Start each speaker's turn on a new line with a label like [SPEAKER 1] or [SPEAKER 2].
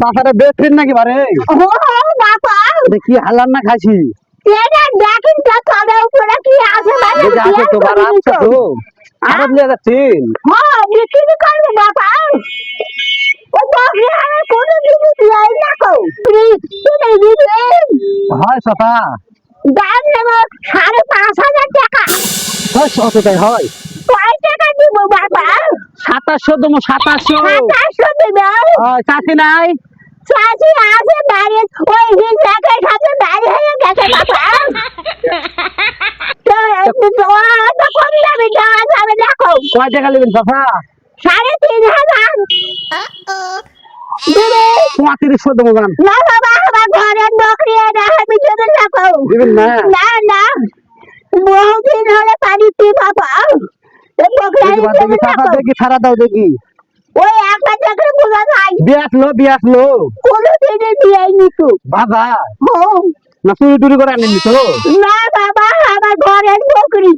[SPEAKER 1] তাছাড়া বেস্ট নাকি বারে?
[SPEAKER 2] ও বাপা।
[SPEAKER 1] কি হালার না খাইছি?
[SPEAKER 2] এটা দেখেন তো তবে উপরে কি আছে মানে
[SPEAKER 1] আছে তো। বার আছে তো আরও নিয়ে যাচ্ছেন
[SPEAKER 2] হ্যাঁ বিক্রি করব বাবা ও বকরি আমি কোনো দিন দিই না কো তুমি দিবেন
[SPEAKER 1] হয় সতা?
[SPEAKER 2] দাম নেব সাড়ে পাঁচ হাজার টাকা।
[SPEAKER 1] হয় সততাই হয়?
[SPEAKER 2] কয় টাকা দিব বাবা?
[SPEAKER 1] সাতাশশো দমো সাতাশশো।
[SPEAKER 2] সাতাশশো দিব।
[SPEAKER 1] হয় চাষি নাই?
[SPEAKER 2] চাষি আছে বাড়ি ওই সাথে বাড়ি হয়ে গেছে বাবা।
[SPEAKER 1] কয় টাকা নেবেন
[SPEAKER 2] সাড়ে তিন হাজার।
[SPEAKER 1] পঁয়ত্রিশশো
[SPEAKER 2] না বাবা আমার ঘরের
[SPEAKER 1] না?
[SPEAKER 2] না বহুদিন হলে
[SPEAKER 1] দেখি দাও দেখি।
[SPEAKER 2] ওই একটা চাকরি বোঝা যায়
[SPEAKER 1] বিয়ে আসলো বিয়ে
[SPEAKER 2] কোনো দিনে দিয়ে নিতু।
[SPEAKER 1] বাবা। না চুরি টুরি করে আনেনি তো?
[SPEAKER 2] না বাবা আমার ঘরের বকরি